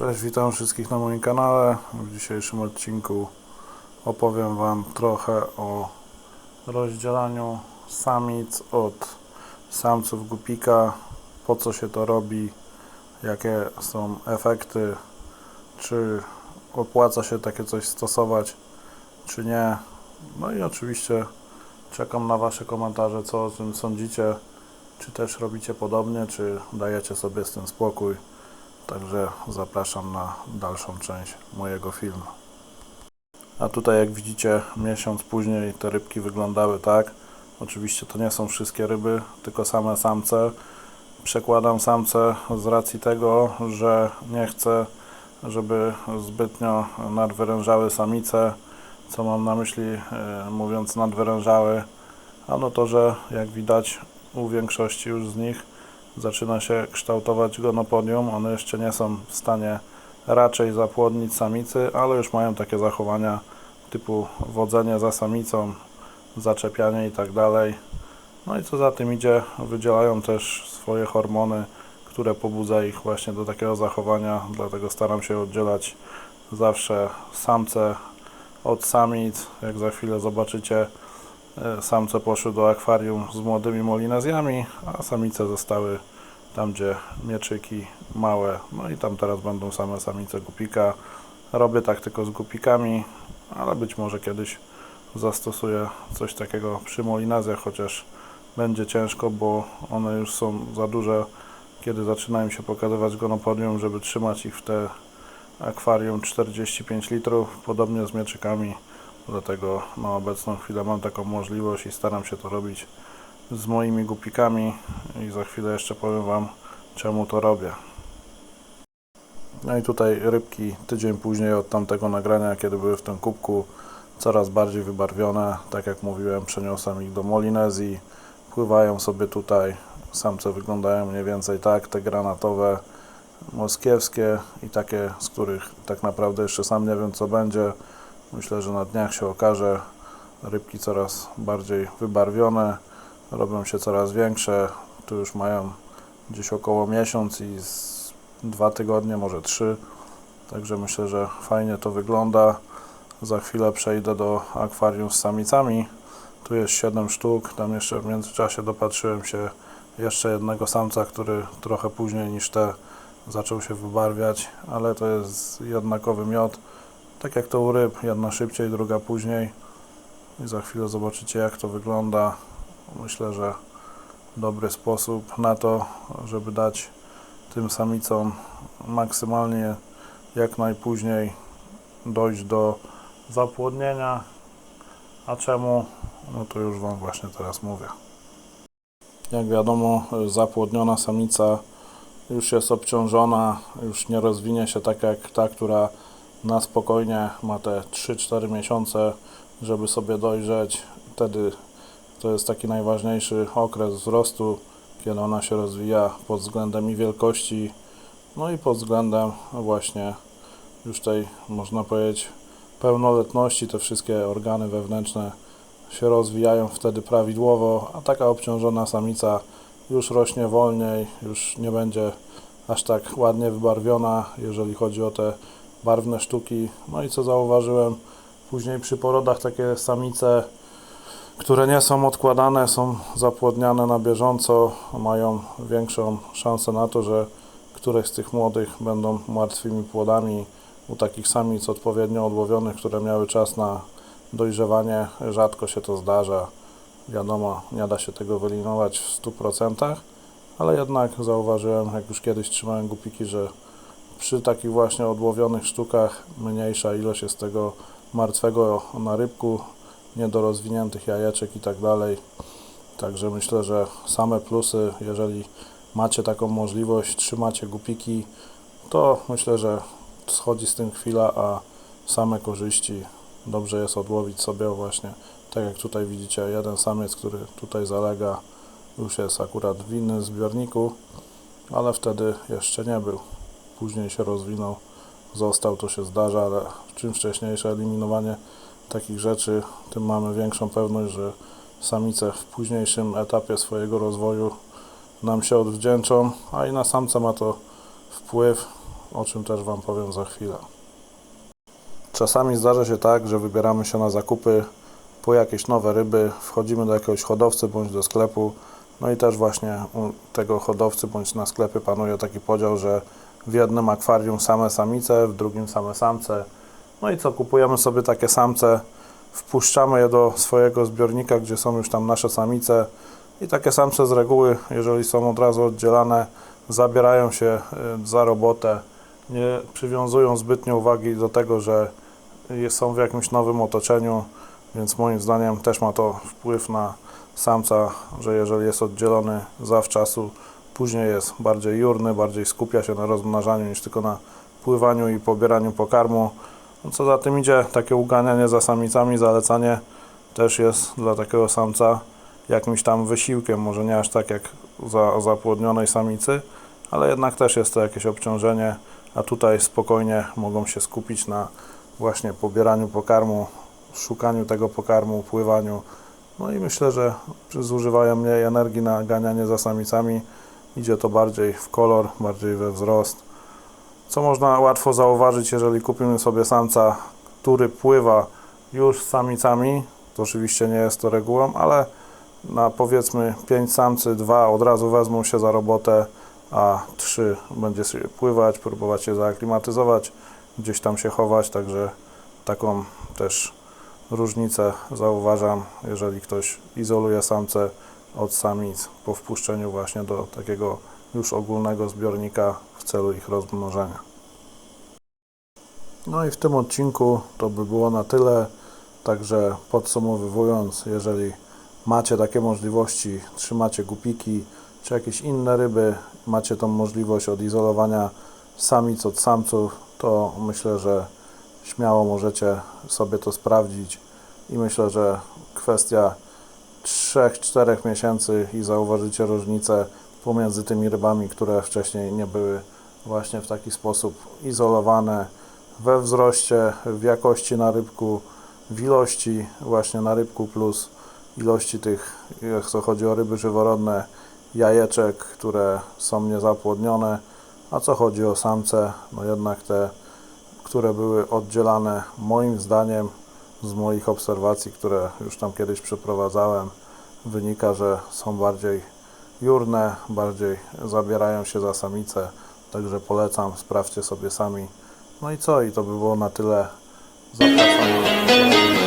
Cześć, witam wszystkich na moim kanale. W dzisiejszym odcinku opowiem Wam trochę o rozdzielaniu samic od samców gupika, po co się to robi, jakie są efekty, czy opłaca się takie coś stosować, czy nie. No i oczywiście czekam na Wasze komentarze, co o tym sądzicie, czy też robicie podobnie, czy dajecie sobie z tym spokój. Także zapraszam na dalszą część mojego filmu. A tutaj jak widzicie miesiąc później te rybki wyglądały tak. Oczywiście to nie są wszystkie ryby, tylko same samce. Przekładam samce z racji tego, że nie chcę, żeby zbytnio nadwyrężały samice. Co mam na myśli e, mówiąc nadwyrężały? Ano to, że jak widać u większości już z nich zaczyna się kształtować gonopodium. One jeszcze nie są w stanie raczej zapłodnić samicy, ale już mają takie zachowania typu wodzenie za samicą, zaczepianie i tak. No i co za tym idzie, wydzielają też swoje hormony, które pobudza ich właśnie do takiego zachowania, dlatego staram się oddzielać zawsze samce od samic. Jak za chwilę zobaczycie, samce poszły do akwarium z młodymi molinezjami, a samice zostały tam, gdzie mieczyki małe. No i tam teraz będą same samice gupika. Robię tak tylko z gupikami, ale być może kiedyś zastosuję coś takiego przy molinezjach, chociaż będzie ciężko, bo one już są za duże, kiedy zaczynają się pokazywać gonopodium, żeby trzymać ich w te akwarium 45 litrów, podobnie z mieczykami. Dlatego na obecną chwilę mam taką możliwość i staram się to robić z moimi gupikami i za chwilę jeszcze powiem Wam czemu to robię. No i tutaj rybki tydzień później od tamtego nagrania, kiedy były w tym kubku coraz bardziej wybarwione, tak jak mówiłem, przeniosłem ich do Molinezji, pływają sobie tutaj, samce wyglądają mniej więcej tak, te granatowe, moskiewskie i takie, z których tak naprawdę jeszcze sam nie wiem co będzie. Myślę, że na dniach się okaże. Rybki coraz bardziej wybarwione, robią się coraz większe. Tu już mają gdzieś około miesiąc i dwa tygodnie, może trzy. Także myślę, że fajnie to wygląda. Za chwilę przejdę do akwarium z samicami. Tu jest 7 sztuk. Tam jeszcze w międzyczasie dopatrzyłem się jeszcze jednego samca, który trochę później niż te zaczął się wybarwiać, ale to jest jednakowy miod. Tak jak to u ryb, jedna szybciej, druga później. I za chwilę zobaczycie jak to wygląda. Myślę, że dobry sposób na to, żeby dać tym samicom maksymalnie jak najpóźniej dojść do zapłodnienia. A czemu? No to już Wam właśnie teraz mówię. Jak wiadomo, zapłodniona samica już jest obciążona, już nie rozwinie się tak jak ta, która na spokojnie ma te 3-4 miesiące, żeby sobie dojrzeć. Wtedy to jest taki najważniejszy okres wzrostu, kiedy ona się rozwija pod względem i wielkości, no i pod względem właśnie już tej, można powiedzieć, pełnoletności. Te wszystkie organy wewnętrzne się rozwijają wtedy prawidłowo, a taka obciążona samica już rośnie wolniej, już nie będzie aż tak ładnie wybarwiona, jeżeli chodzi o te barwne sztuki. No i co zauważyłem, później przy porodach takie samice, które nie są odkładane, są zapłodniane na bieżąco, mają większą szansę na to, że któreś z tych młodych będą martwymi płodami. U takich samic odpowiednio odłowionych, które miały czas na dojrzewanie, rzadko się to zdarza. Wiadomo, nie da się tego wyeliminować w 100%, ale jednak zauważyłem, jak już kiedyś trzymałem gupiki, że przy takich właśnie odłowionych sztukach mniejsza ilość jest tego martwego na rybku, niedorozwiniętych jajeczek i tak dalej. Także myślę, że same plusy, jeżeli macie taką możliwość, trzymacie gupiki, to myślę, że schodzi z tym chwila, a same korzyści dobrze jest odłowić sobie właśnie, tak jak tutaj widzicie, jeden samiec, który tutaj zalega, już jest akurat w innym zbiorniku, ale wtedy jeszcze nie był. Później się rozwinął, został, to się zdarza, ale czym wcześniejsze eliminowanie takich rzeczy, tym mamy większą pewność, że samice w późniejszym etapie swojego rozwoju nam się odwdzięczą, a i na samce ma to wpływ. o czym też Wam powiem za chwilę. Czasami zdarza się tak, że wybieramy się na zakupy po jakieś nowe ryby, wchodzimy do jakiegoś hodowcy bądź do sklepu, no i też właśnie u tego hodowcy bądź na sklepie panuje taki podział, że w jednym akwarium same samice, w drugim same samce. No i co, kupujemy sobie takie samce, wpuszczamy je do swojego zbiornika, gdzie są już tam nasze samice i takie samce z reguły, jeżeli są od razu oddzielane, zabierają się y, za robotę, nie przywiązują zbytnio uwagi do tego, że są w jakimś nowym otoczeniu, więc moim zdaniem też ma to wpływ na samca, że jeżeli jest oddzielony zawczasu, później jest bardziej jurny, bardziej skupia się na rozmnażaniu niż tylko na pływaniu i pobieraniu pokarmu. No co za tym idzie, takie uganianie za samicami, zalecanie też jest dla takiego samca jakimś tam wysiłkiem, może nie aż tak jak za zapłodnionej samicy, ale jednak też jest to jakieś obciążenie, a tutaj spokojnie mogą się skupić na właśnie pobieraniu pokarmu, szukaniu tego pokarmu, pływaniu. No i myślę, że zużywają mniej energii na ganianie za samicami. Idzie to bardziej w kolor, bardziej we wzrost. Co można łatwo zauważyć, jeżeli kupimy sobie samca, który pływa już z samicami, to oczywiście nie jest to regułą, ale na powiedzmy 5 samcy, dwa od razu wezmą się za robotę, a trzy będzie sobie pływać, próbować się zaaklimatyzować, gdzieś tam się chować, także taką też różnicę zauważam, jeżeli ktoś izoluje samce od samic po wpuszczeniu właśnie do takiego już ogólnego zbiornika w celu ich rozmnożenia. No i w tym odcinku to by było na tyle. Także podsumowując, jeżeli macie takie możliwości, trzymacie gupiki czy jakieś inne ryby, macie tą możliwość odizolowania samic od samców, to myślę, że śmiało możecie sobie to sprawdzić i myślę, że kwestia 3-4 miesięcy i zauważycie różnicę pomiędzy tymi rybami, które wcześniej nie były właśnie w taki sposób izolowane we wzroście, w jakości narybku, w ilości właśnie narybku plus ilości tych, co chodzi o ryby żyworodne, jajeczek, które są niezapłodnione, a co chodzi o samce, no jednak te, które były oddzielane moim zdaniem z moich obserwacji, które już tam kiedyś przeprowadzałem, wynika, że są bardziej jurne, bardziej zabierają się za samice, także polecam, sprawdźcie sobie sami. No i co? I to by było na tyle. Zapraszam.